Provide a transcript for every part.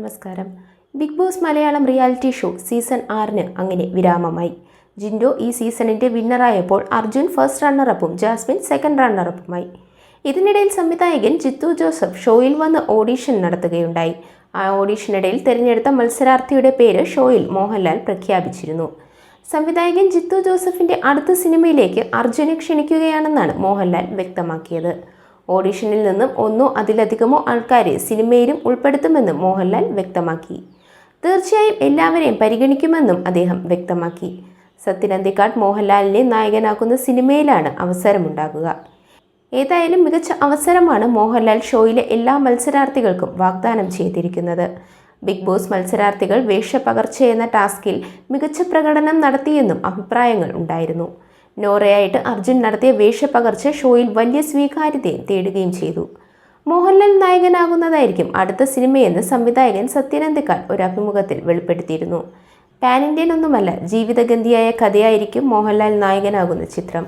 നമസ്കാരം. Bigg Boss Malayalam reality show season ആറിന് അങ്ങനെ വിരാമമായി. ജിൻഡോ ഈ സീസണിന്റെ വിന്നറായപ്പോൾ അർജുൻ ഫസ്റ്റ് റണ്ണറപ്പും ജാസ്മിൻ സെക്കൻഡ് റണ്ണറപ്പുമായി ഇതിനിടയിൽ സംവിധായകൻ ജിത്തു ജോസഫ് ഷോയിൽ വന്ന് ഓഡീഷൻ നടത്തുകയുണ്ടായി. ആ ഓഡീഷനിടയിൽ തിരഞ്ഞെടുത്ത മത്സരാർത്ഥിയുടെ പേര് ഷോയിൽ മോഹൻലാൽ പ്രഖ്യാപിച്ചിരുന്നു. സംവിധായകൻ ജിത്തു ജോസഫിന്റെ അടുത്ത സിനിമയിലേക്ക് അർജുനെ ക്ഷണിക്കുകയാണെന്നാണ് മോഹൻലാൽ വ്യക്തമാക്കിയത്. ഓഡിഷനിൽ നിന്നും ഒന്നോ അതിലധികമോ ആൾക്കാരെ സിനിമയിലും ഉൾപ്പെടുത്തുമെന്നും മോഹൻലാൽ വ്യക്തമാക്കി. തീർച്ചയായും എല്ലാവരെയും പരിഗണിക്കുമെന്നും അദ്ദേഹം വ്യക്തമാക്കി. സത്യനന്ദിക്കാട് മോഹൻലാലിനെ നായകനാക്കുന്ന സിനിമയിലാണ് അവസരമുണ്ടാകുക. ഏതായാലും മികച്ച അവസരമാണ് മോഹൻലാൽ ഷോയിലെ എല്ലാ മത്സരാർത്ഥികൾക്കും വാഗ്ദാനം ചെയ്തിരിക്കുന്നത്. ബിഗ് ബോസ് മത്സരാർത്ഥികൾ വേഷപ്പകർച്ച എന്ന ടാസ്കിൽ മികച്ച പ്രകടനം നടത്തിയെന്നും അഭിപ്രായങ്ങൾ ഉണ്ടായിരുന്നു. നോറയായിട്ട് അർജുൻ നടത്തിയ വേഷപ്പകർച്ച ഷോയിൽ വലിയ സ്വീകാര്യതയും തേടുകയും ചെയ്തു. മോഹൻലാൽ നായകനാകുന്നതായിരിക്കും അടുത്ത സിനിമയെന്ന് സംവിധായകൻ സത്യനന്ദിക്കാട് ഒരു അഭിമുഖത്തിൽ വെളിപ്പെടുത്തിയിരുന്നു. പാൻ ഇന്ത്യൻ ഒന്നുമല്ല ജീവിതഗന്ധിയായ കഥയായിരിക്കും മോഹൻലാൽ നായകനാകുന്ന ചിത്രം.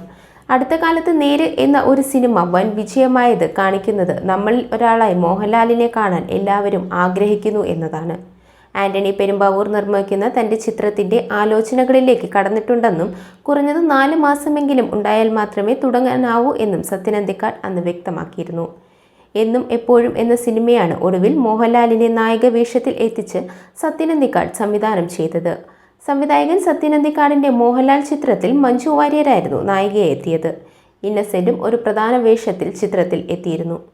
അടുത്ത കാലത്ത് നേര് എന്ന ഒരു സിനിമ വൻ വിജയമായത് കാണിക്കുന്നത് നമ്മളിൽ ഒരാളായി മോഹൻലാലിനെ കാണാൻ എല്ലാവരും ആഗ്രഹിക്കുന്നു എന്നതാണ്. ആന്റണി പെരുമ്പാവൂർ നിർമ്മിക്കുന്ന തന്റെ ചിത്രത്തിന്റെ ആലോചനകളിലേക്ക് കടന്നിട്ടുണ്ടെന്നും കുറഞ്ഞത് നാല് മാസമെങ്കിലും ഉണ്ടായാൽ മാത്രമേ തുടങ്ങാനാവൂ എന്നും സത്യനന്ദിക്കാട് അന്ന് വ്യക്തമാക്കിയിരുന്നു. എന്നും എപ്പോഴും എന്ന സിനിമയാണ് ഒടുവിൽ മോഹൻലാലിനെ നായക വേഷത്തിൽ എത്തിച്ച് സത്യനന്ദിക്കാട് സംവിധാനം ചെയ്തത്. സംവിധായകൻ സത്യനന്ദിക്കാടിന്റെ മോഹൻലാൽ ചിത്രത്തിൽ മഞ്ജു വാര്യരായിരുന്നു നായികയെ എത്തിയത്. ഇന്നസെന്റും ഒരു പ്രധാന വേഷത്തിൽ ചിത്രത്തിൽ എത്തിയിരുന്നു.